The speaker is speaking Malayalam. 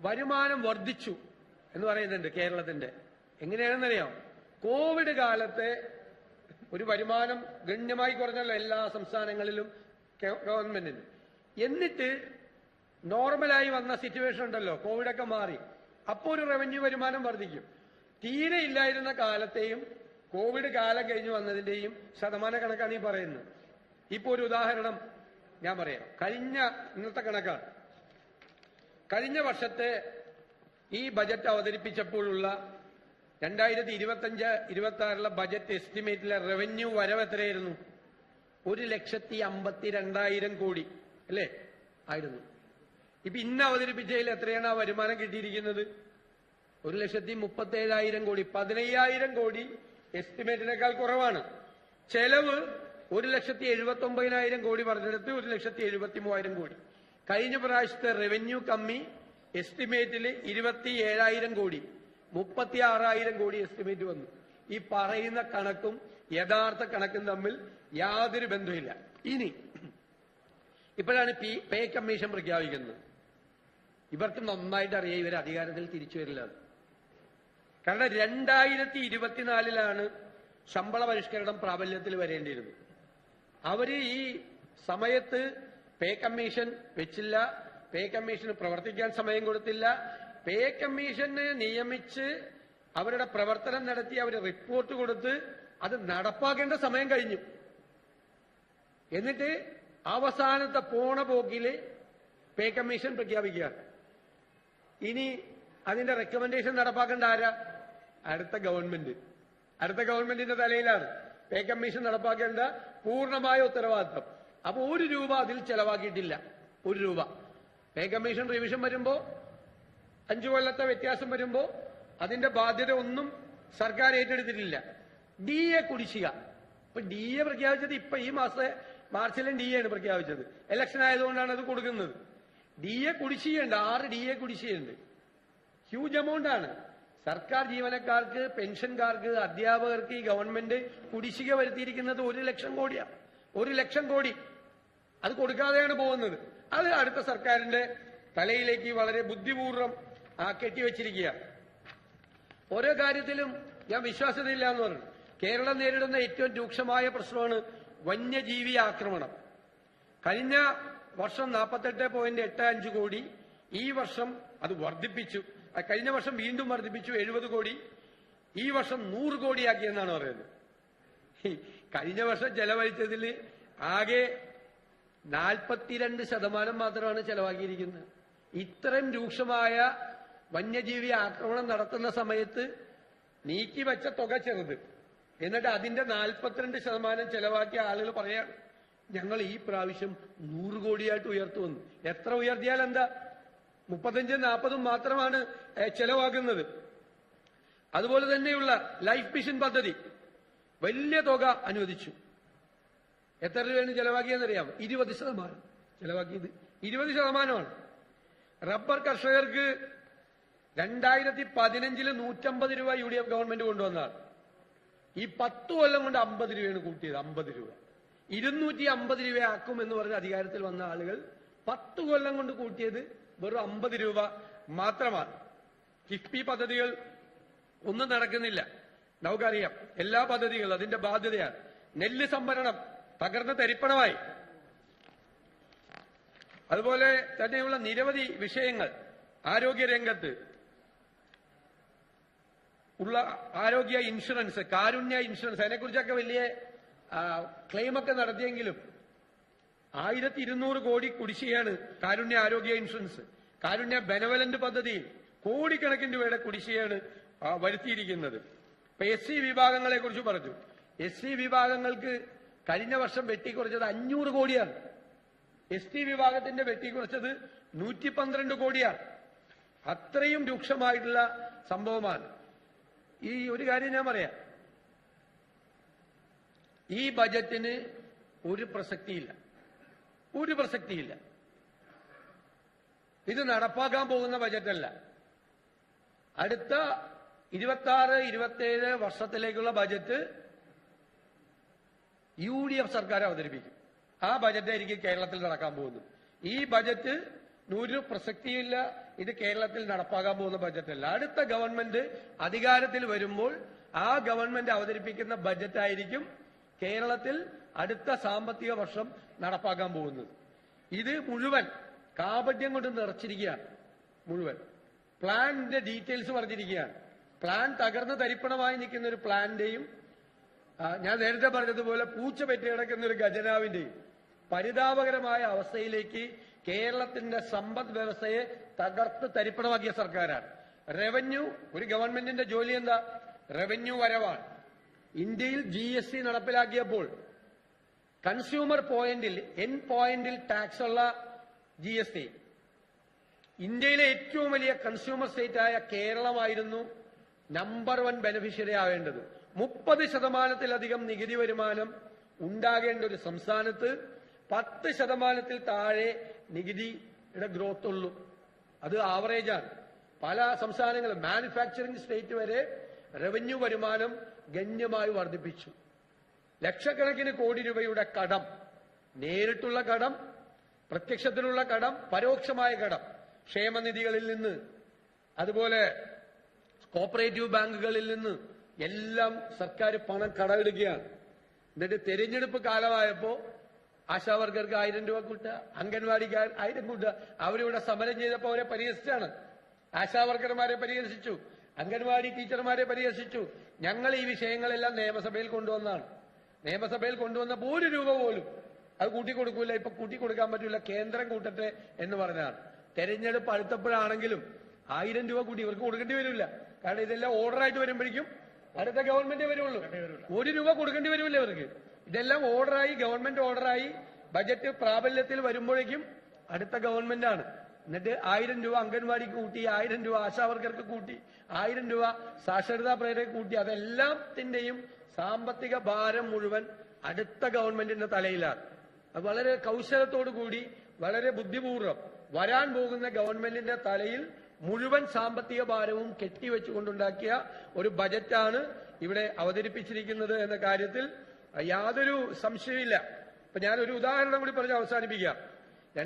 വരുമാനം വർദ്ധിച്ചു എന്ന് പറയുന്നുണ്ട് കേരളത്തിന്റെ. എങ്ങനെയാണെന്നറിയാം? കോവിഡ് കാലത്തെ ഒരു വരുമാനം ഗണ്യമായി കുറഞ്ഞല്ലോ എല്ലാ സംസ്ഥാനങ്ങളിലും ഗവൺമെന്റിന്. എന്നിട്ട് നോർമലായി വന്ന സിറ്റുവേഷൻ ഉണ്ടല്ലോ കോവിഡൊക്കെ മാറി. അപ്പോൾ ഒരു റവന്യൂ വരുമാനം വർദ്ധിക്കും. തീരെ ഇല്ലായിരുന്ന കാലത്തെയും കോവിഡ് കാലം കഴിഞ്ഞു വന്നതിന്റെയും ശതമാന കണക്കാണ് ഈ പറയുന്നത്. ഇപ്പോൾ ഒരു ഉദാഹരണം ഞാൻ പറയാം. കഴിഞ്ഞ ഇന്നത്തെ കണക്കാണ്. കഴിഞ്ഞ വർഷത്തെ ഈ ബജറ്റ് അവതരിപ്പിച്ചപ്പോഴുള്ള രണ്ടായിരത്തി ഇരുപത്തഞ്ച് ഇരുപത്തി ആറിലെ ബജറ്റ് എസ്റ്റിമേറ്റിലെ റവന്യൂ വരവ് എത്രയായിരുന്നു? ഒരു ലക്ഷത്തി അമ്പത്തി രണ്ടായിരം കോടി അല്ലേ? ആയിരുന്നു. ഇപ്പൊ ഇന്ന് അവതരിപ്പിച്ചതിൽ എത്രയാണ് ആ വരുമാനം കിട്ടിയിരിക്കുന്നത്? ഒരു ലക്ഷത്തി മുപ്പത്തി ഏഴായിരം കോടി പതിനയ്യായിരം കോടി എസ്റ്റിമേറ്റിനേക്കാൾ കുറവാണ്. ചെലവ് ഒരു ലക്ഷത്തി എഴുപത്തി ഒമ്പതിനായിരം കോടി പറഞ്ഞെടുത്ത് ഒരു ലക്ഷത്തി എഴുപത്തി മൂവായിരം കോടി. കഴിഞ്ഞ പ്രാവശ്യത്തെ റവന്യൂ കമ്മി എസ്റ്റിമേറ്റിൽ ഇരുപത്തി ഏഴായിരം കോടി മുപ്പത്തി ആറായിരം കോടി എസ്റ്റിമേറ്റ് വന്നു. ഈ പറയുന്ന കണക്കും യഥാർത്ഥ കണക്കും തമ്മിൽ യാതൊരു ബന്ധമില്ല ഇനി ഇപ്പോഴാണ് പി പേ കമ്മീഷൻ പ്രഖ്യാപിക്കുന്നത്. ഇവർക്ക് നന്നായിട്ട് അറിയാം ഇവർ അധികാരത്തിൽ തിരിച്ചു വരില്ല. കാരണം രണ്ടായിരത്തി ഇരുപത്തിനാലിലാണ് ശമ്പള പരിഷ്കരണം പ്രാബല്യത്തിൽ വരേണ്ടിയിരുന്നത്. അവർ ഈ സമയത്ത് പേ കമ്മീഷൻ വെച്ചില്ല. പേ കമ്മീഷന് പ്രവർത്തിക്കാൻ സമയം കൊടുത്തില്ല. പേ കമ്മീഷന് നിയമിച്ച് അവരുടെ പ്രവർത്തനം നടത്തി അവർ റിപ്പോർട്ട് കൊടുത്ത് അത് നടപ്പാക്കേണ്ട സമയം കഴിഞ്ഞു. എന്നിട്ട് അവസാനത്തെ പോണ പോക്കിൽ പേ കമ്മീഷൻ പ്രഖ്യാപിക്കുക. ഇനി അതിന്റെ റെക്കമെൻഡേഷൻ നടപ്പാക്കേണ്ട ആരാ? അടുത്ത ഗവൺമെന്റ്. അടുത്ത ഗവൺമെന്റിന്റെ തലയിലാണ്. പേ കമ്മീഷൻ നടപ്പാക്കേണ്ട പൂർണമായ ഉത്തരവാദിത്വം. അപ്പൊ ഒരു രൂപ അതിൽ ചെലവാക്കിയിട്ടില്ല. ഒരു രൂപ. പേ കമ്മീഷൻ റിവിഷൻ വരുമ്പോ അഞ്ചു കൊല്ലത്തെ വ്യത്യാസം വരുമ്പോ അതിന്റെ ബാധ്യത ഒന്നും സർക്കാർ ഏറ്റെടുത്തിട്ടില്ല. ഡി എ കുടിശ്ശിക. ഇപ്പൊ ഡി എ പ്രഖ്യാപിച്ചത് ഇപ്പൊ ഈ മാസത്തെ മാർച്ചിലും ഡി എ ആണ് പ്രഖ്യാപിച്ചത്. ഇലക്ഷൻ ആയതുകൊണ്ടാണ് അത് കൊടുക്കുന്നത്. ഡി എ കുടിശ്ശികയുണ്ട്. ആറ് ഡി എ കുടിശ്ശികയുണ്ട്. ഹ്യൂജ് എമൗണ്ട് ആണ്. സർക്കാർ ജീവനക്കാർക്ക് പെൻഷൻകാർക്ക് അധ്യാപകർക്ക് ഈ ഗവൺമെന്റ് കുടിശ്ശിക വരുത്തിയിരിക്കുന്നത് ഒരു ലക്ഷം കോടിയാണ് ഒരു ലക്ഷം കോടി. അത് കൊടുക്കാതെയാണ് പോകുന്നത്. അത് അടുത്ത സർക്കാരിന്റെ തലയിലേക്ക് വളരെ ബുദ്ധിപൂർവം ആ കെട്ടിവെച്ചിരിക്കുക ഓരോ കാര്യത്തിലും ഞാൻ വിശ്വാസ്യതയില്ല എന്ന് പറഞ്ഞു. കേരളം നേരിടുന്ന ഏറ്റവും രൂക്ഷമായ പ്രശ്നമാണ് വന്യജീവി ആക്രമണം. കഴിഞ്ഞ വർഷം നാൽപ്പത്തെട്ട് പോയിന്റ് എട്ട് അഞ്ച് കോടി ഈ വർഷം അത് വർദ്ധിപ്പിച്ചു. കഴിഞ്ഞ വർഷം വീണ്ടും വർദ്ധിപ്പിച്ചു എഴുപത് കോടി ഈ വർഷം നൂറ് കോടിയാക്കിയെന്നാണ് പറയുന്നത്. കഴിഞ്ഞ വർഷം ചെലവഴിച്ചതിൽ ആകെ നാൽപ്പത്തിരണ്ട് ശതമാനം മാത്രമാണ് ചെലവാക്കിയിരിക്കുന്നത്. ഇത്രയും രൂക്ഷമായ വന്യജീവി ആക്രമണം നടത്തുന്ന സമയത്ത് നീക്കി നീക്കിവെച്ച തുക ചെറുത്. എന്നിട്ട് അതിന്റെ നാൽപ്പത്തിരണ്ട് ശതമാനം ചെലവാക്കിയ ആളുകൾ പറയാണ് ഞങ്ങൾ ഈ പ്രാവശ്യം നൂറ് കോടിയായിട്ട് ഉയർത്തുവന്നു എത്ര ഉയർത്തിയാൽ എന്താ? മുപ്പത്തഞ്ചും നാൽപ്പതും മാത്രമാണ് ചെലവാക്കുന്നത് അതുപോലെ തന്നെയുള്ള ലൈഫ് മിഷൻ പദ്ധതി വലിയ തുക അനുവദിച്ചു. എത്ര രൂപയാണ് ചെലവാക്കിയെന്നറിയാം ഇരുപത് ശതമാനം. ചെലവാക്കിയത് ഇരുപത് ശതമാനമാണ്. റബ്ബർ കർഷകർക്ക് രണ്ടായിരത്തി പതിനഞ്ചിൽ നൂറ്റമ്പത് രൂപ യു ഡി എഫ് ഗവൺമെന്റ് കൊണ്ടുവന്നതാണ്. ഈ പത്ത് കൊല്ലം കൊണ്ട് അമ്പത് രൂപയാണ് കൂട്ടിയത്. അമ്പത് രൂപ. ഇരുന്നൂറ്റി അമ്പത് രൂപയാക്കും എന്ന് പറഞ്ഞ അധികാരത്തിൽ വന്ന ആളുകൾ പത്ത് കൊല്ലം കൊണ്ട് കൂട്ടിയത് വെറും അമ്പത് രൂപ മാത്രമാണ്. കിഫ്ബി പദ്ധതികൾ ഒന്നും നടക്കുന്നില്ല. നമുക്കറിയാം എല്ലാ പദ്ധതികളും അതിന്റെ ബാധ്യതയാണ്. നെല്ല് സംഭരണം തകർന്ന തരിപ്പണമായി. അതുപോലെ തന്നെയുള്ള നിരവധി വിഷയങ്ങൾ ആരോഗ്യരംഗത്ത് ഉള്ള ആരോഗ്യ ഇൻഷുറൻസ് കാരുണ്യ ഇൻഷുറൻസ് അതിനെക്കുറിച്ചൊക്കെ വലിയ ക്ലെയിമൊക്കെ നടത്തിയെങ്കിലും ആയിരത്തി ഇരുന്നൂറ് കോടി കുടിശ്ശികയാണ് കാരുണ്യ ആരോഗ്യ ഇൻഷുറൻസ് കാരുണ്യ ബെനവലന്റ് പദ്ധതിയിൽ കോടിക്കണക്കിന് രൂപയുടെ കുടിശ്ശികയാണ് വരുത്തിയിരിക്കുന്നത്. ഇപ്പൊ എസ് സി വിഭാഗങ്ങളെ കുറിച്ച് പറഞ്ഞു. എസ് സി വിഭാഗങ്ങൾക്ക് കഴിഞ്ഞ വർഷം വെട്ടിക്കുറച്ചത് അഞ്ഞൂറ് കോടിയാണ്. എസ് ടി വിഭാഗത്തിന്റെ വെട്ടിക്കുറച്ചത് നൂറ്റി പന്ത്രണ്ട് കോടിയാണ്. അത്രയും രൂക്ഷമായിട്ടുള്ള സംഭവമാണ്. ഈ ഒരു കാര്യം ഞാൻ പറയാം. ഈ ബജറ്റിന് ഒരു പ്രസക്തിയില്ല. ഒരു പ്രസക്തിയില്ല. ഇത് നടപ്പാക്കാൻ പോകുന്ന ബജറ്റല്ല. അടുത്ത ഇരുപത്തി ആറ് ഇരുപത്തേഴ് വർഷത്തിലേക്കുള്ള ബജറ്റ് യു ഡി എഫ് സർക്കാർ അവതരിപ്പിക്കും. ആ ബജറ്റായിരിക്കും കേരളത്തിൽ നടക്കാൻ പോകുന്നത്. ഈ ബജറ്റ് ഒരു പ്രസക്തിയില്ല. ഇത് കേരളത്തിൽ നടപ്പാക്കാൻ പോകുന്ന ബജറ്റല്ല അടുത്ത ഗവൺമെന്റ് അധികാരത്തിൽ വരുമ്പോൾ ആ ഗവൺമെന്റ് അവതരിപ്പിക്കുന്ന ബജറ്റ് ആയിരിക്കും കേരളത്തിൽ അടുത്ത സാമ്പത്തിക വർഷം നടപ്പാക്കാൻ പോകുന്നത്. ഇത് മുഴുവൻ കാപട്യം കൊണ്ട് നിറച്ചിരിക്കുകയാണ്. മുഴുവൻ. പ്ലാനിന്റെ ഡീറ്റെയിൽസ് പറഞ്ഞിരിക്കുകയാണ്. പ്ലാൻ തകർന്ന് തരിപ്പണമായി നിൽക്കുന്ന ഒരു പ്ലാന്റെയും ഞാൻ നേരത്തെ പറഞ്ഞതുപോലെ പൂച്ച പറ്റി കിടക്കുന്ന ഒരു ഖജനാവിന്റെ പരിതാപകരമായ അവസ്ഥയിലേക്ക് കേരളത്തിന്റെ സമ്പദ് വ്യവസ്ഥയെ തകർത്ത് തരിപ്പണമാക്കിയ സർക്കാരാണ്. റവന്യൂ ഒരു ഗവൺമെന്റിന്റെ ജോലി എന്താ? റവന്യൂ വരവാണ്. ഇന്ത്യയിൽ ജി എസ് ടി നടപ്പിലാക്കിയപ്പോൾ കൺസ്യൂമർ പോയിന്റിൽ എൻ പോയിന്റിൽ ടാക്സ് ഉള്ള ജി എസ് ടി ഇന്ത്യയിലെ ഏറ്റവും വലിയ കൺസ്യൂമർ സ്റ്റേറ്റായ കേരളമായിരുന്നു നമ്പർ വൺ ബെനിഫിഷ്യറി ആവേണ്ടത്. മുപ്പത് ശതമാനത്തിലധികം നികുതി വരുമാനം ഉണ്ടാകേണ്ട ഒരു സംസ്ഥാനത്ത് പത്ത് ശതമാനത്തിൽ താഴെ നികുതിയുടെ ഗ്രോത്ത് ഉള്ളൂ. അത് ആവറേജാണ് പല സംസ്ഥാനങ്ങളും മാനുഫാക്ചറിംഗ് സ്റ്റേറ്റ് വരെ റവന്യൂ വരുമാനം ഗണ്യമായി വർദ്ധിപ്പിച്ചു. ലക്ഷക്കണക്കിന് കോടി രൂപയുടെ കടം നേരിട്ടുള്ള കടം പ്രത്യക്ഷത്തിലുള്ള കടം പരോക്ഷമായ കടം ക്ഷേമനിധികളിൽ നിന്ന് അതുപോലെ കോപ്പറേറ്റീവ് ബാങ്കുകളിൽ നിന്ന് എല്ലാം സർക്കാർ പണം കടമെടുക്കുകയാണ്. എന്നിട്ട് തെരഞ്ഞെടുപ്പ് കാലമായപ്പോ ആശാവർക്കർക്ക് ആയിരം രൂപ കൂട്ടുക അംഗൻവാടിക്കാർ ആയിരം കൂട്ടുക. അവരിവിടെ സമരം ചെയ്തപ്പോൾ അവരെ പരിഹസിച്ചാണ്. ആശാവർക്കർമാരെ പരിഹസിച്ചു അംഗൻവാടി ടീച്ചർമാരെ പരിഹസിച്ചു. ഞങ്ങൾ ഈ വിഷയങ്ങളെല്ലാം നിയമസഭയിൽ കൊണ്ടുവന്നാണ്. നിയമസഭയിൽ കൊണ്ടുവന്നപ്പോൾ ഒരു രൂപ പോലും അത് കൂട്ടിക്കൊടുക്കൂല ഇപ്പൊ കൂട്ടിക്കൊടുക്കാൻ പറ്റൂല കേന്ദ്രം കൂട്ടട്ടെ എന്ന് പറഞ്ഞാണ്. തെരഞ്ഞെടുപ്പ് അടുത്തപ്പോഴാണെങ്കിലും ആയിരം രൂപ കൂട്ടി ഇവർക്ക് കൊടുക്കേണ്ടി വരില്ല. കാരണം ഇതെല്ലാം ഓർഡറായിട്ട് വരുമ്പോഴേക്കും അടുത്ത ഗവൺമെന്റ് വരുള്ളൂ. ഒരു രൂപ കൊടുക്കേണ്ടി വരുമല്ലേ ഇവർക്ക്? ഇതെല്ലാം ഓർഡറായി ഗവൺമെന്റ് ഓർഡറായി. ബജറ്റ് പ്രാബല്യത്തിൽ വരുമ്പോഴേക്കും അടുത്ത ഗവൺമെന്റ് ആണ് എന്നിട്ട് ആയിരം രൂപ അംഗൻവാടിക്ക് കൂട്ടി ആയിരം രൂപ ആശാവർക്കർക്ക് കൂട്ടി ആയിരം രൂപ സാക്ഷരതാ പ്രേരക കൂട്ടി. അതെല്ലാത്തിന്റെയും സാമ്പത്തിക ഭാരം മുഴുവൻ അടുത്ത ഗവൺമെന്റിന്റെ തലയിലാണ്. അത് വളരെ കൗശലത്തോടു കൂടി വളരെ ബുദ്ധിപൂർവം വരാൻ പോകുന്ന ഗവൺമെന്റിന്റെ തലയിൽ മുഴുവൻ സാമ്പത്തിക ഭാരവും കെട്ടിവെച്ചുകൊണ്ടുണ്ടാക്കിയ ഒരു ബജറ്റാണ് ഇവിടെ അവതരിപ്പിച്ചിരിക്കുന്നത് എന്ന കാര്യത്തിൽ യാതൊരു സംശയമില്ല ഇപ്പൊ ഞാനൊരു ഉദാഹരണം കൂടി പറഞ്ഞ് അവസാനിപ്പിക്കാം.